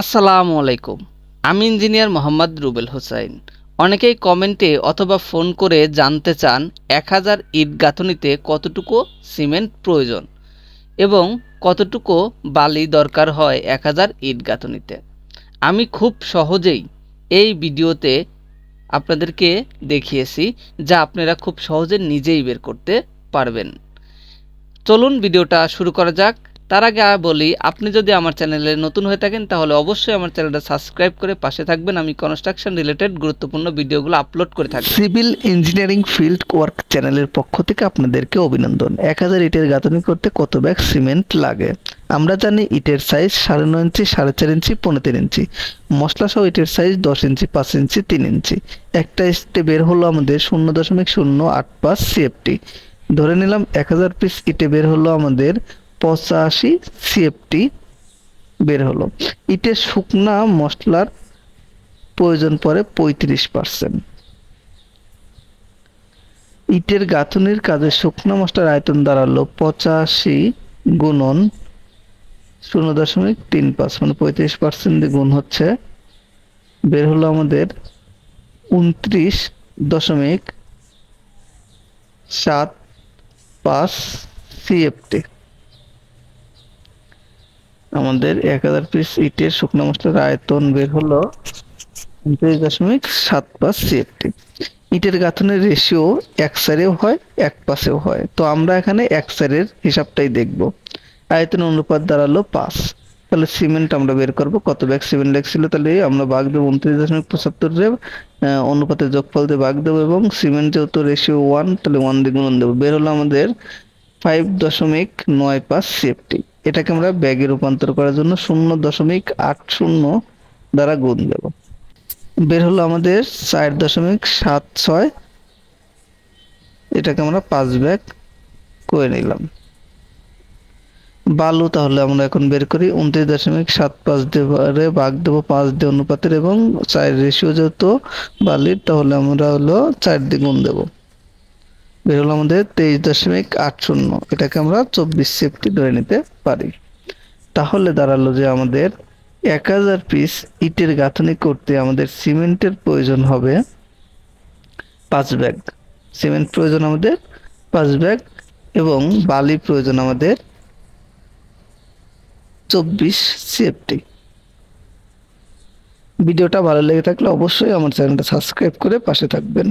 আসসালামু আলাইকুম। আমি ইঞ্জিনিয়ার মোহাম্মদ রুবেল হোসাইন। অনেকেই কমেন্টে অথবা ফোন করে জানতে চান এক হাজার ইট গাঁথনিতে কতটুকু সিমেন্ট প্রয়োজন এবং কতটুকু বালি দরকার হয় এক হাজার ইট গাঁথনিতে। আমি খুব সহজেই এই ভিডিওতে আপনাদেরকে দেখিয়েছি যা আপনারা খুব সহজে নিজেই বের করতে পারবেন। চলুন ভিডিওটা শুরু করা যাক। তার আগে বলি, আপনি যদি আমার চ্যানেলে নতুন হয়ে থাকেন, তাহলে অবশ্যই আমার চ্যানেলটা সাবস্ক্রাইব করে পাশে থাকবেন। আমি কনস্ট্রাকশন রিলেটেড গুরুত্বপূর্ণ ভিডিওগুলো আপলোড করে থাকি। সিভিল ইঞ্জিনিয়ারিং ফিল্ড ওয়ার্ক চ্যানেলের পক্ষ থেকে আপনাদেরকে অভিনন্দন। এক হাজার ইটের গাঁথনি করতে কত ব্যাগ সিমেন্ট লাগে? আমরা জানি ইটের সাইজ সাড়ে নয় ইঞ্চি, সাড়ে চার ইঞ্চি পনেরো তিন ইঞ্চি। মশলা সহ ইটের সাইজ দশ ইঞ্চি, পাঁচ ইঞ্চি, তিন ইঞ্চি। একটা স্টে বের হলো আমাদের শূন্য দশমিক শূন্য আট পাঁচ সিএফটি ধরে নিলাম এক হাজার পিস ইটে বের হলো আমাদের পঁচাশি সিএফটি বের হলো। ইটের শুকনা মশলার প্রয়োজন পড়ে পঁয়ত্রিশ পার্সেন্ট ইটের গাঁথনির কাজে শুকনা মশলার আয়তন দাঁড়াল পঁচাশি গুণন শূন্য দশমিক তিন পাঁচ মানে পঁয়ত্রিশ পার্সেন্ট গুণ হচ্ছে, বের হলো আমাদের উনত্রিশ দশমিক সাত পাঁচ সিএফটি। আমাদের এক হাজার পিস ইটের শুকনো মশলার আয়তন বের হলো উনত্রিশ দশমিক সাত পাঁচ সিএফটি। ইটের গাঁথনের রেশিও এক সাইডেও হয়, এক পাশেও হয়। তো আমরা এখানে এক সাইডের হিসাবটাই দেখব। আয়তন অনুপাত দাঁড়াল পাঁচ। তাহলে সিমেন্ট আমরা বের করব। কত ব্যাগ সিমেন্ট লেগছিল তাহলে আমরা ভাগ দেবো উনত্রিশ দশমিক পঁচাত্তর রে অনুপাতের যোগফল দিয়ে ভাগ দেবো এবং সিমেন্ট যেহেতু রেশিও ওয়ান তাহলে ওয়ান দিয়ে গুণন দেবো। বের হলো আমাদের ফাইভ দশমিক নয় পাঁচ সেফটি এটাকে আমরা ব্যাগে রূপান্তর করার জন্য শূন্য দশমিক আট শূন্য দ্বারা গুণ দেব। বের হলো আমাদের চার দশমিক সাত ছয়। এটাকে আমরা পাঁচ ব্যাগ করে নিলাম। বালু তাহলে আমরা এখন বের করি উনত্রিশ দশমিক সাত পাঁচ দিয়ে ভাগ দেবো পাঁচ দিয়ে অনুপাতের এবং চার রেশিও যেহেতু বালির তাহলে আমরা হলো চার দিয়ে গুণ দেবো। বের হলো আমাদের তেইশ দশমিক আট শূন্য। এটাকে আমরা চব্বিশ সেফটি ধরে নিতে পারি। তাহলে দাঁড়াল যে আমাদের এক হাজার পিস ইটের গাঁথনি করতে আমাদের সিমেন্টের প্রয়োজন হবে পাঁচ ব্যাগ। সিমেন্ট প্রয়োজন আমাদের পাঁচ ব্যাগ এবং বালি প্রয়োজন আমাদের চব্বিশ সিএফটি ভিডিওটা ভালো লেগে থাকলে অবশ্যই আমার চ্যানেলটা সাবস্ক্রাইব করে পাশে থাকবেন।